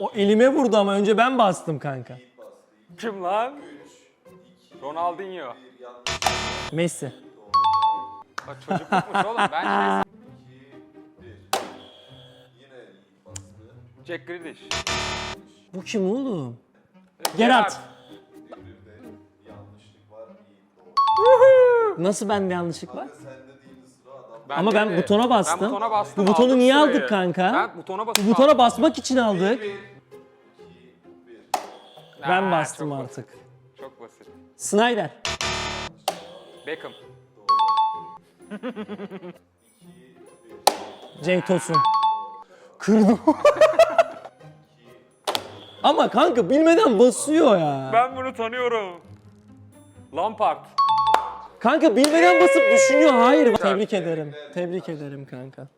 O elime vurdu ama önce ben bastım kanka. Kim lan? Ronaldinho. Messi. Bak çocuklukmuş oğlum. Ben şey... Jack Grealish. Bu kim oğlum? Gerard. Nasıl bende yanlışlık var? Ama ben değil. butona bastım. Ben butona bastım. Bu butonu aldım niye sırayı. aldık kanka? Ben butona basıp Bu butona aldım. basmak için aldık. Ben bastım çok artık. basit, Çok basit. Snyder. Beckham. Cenk Tosun. Kırdım. Ama kanka bilmeden basıyor ya. Ben bunu tanıyorum. Lampard. Kanka bilmeden basıp düşünüyor. Hayır. Tebrik ederim. Tebrik ederim kanka.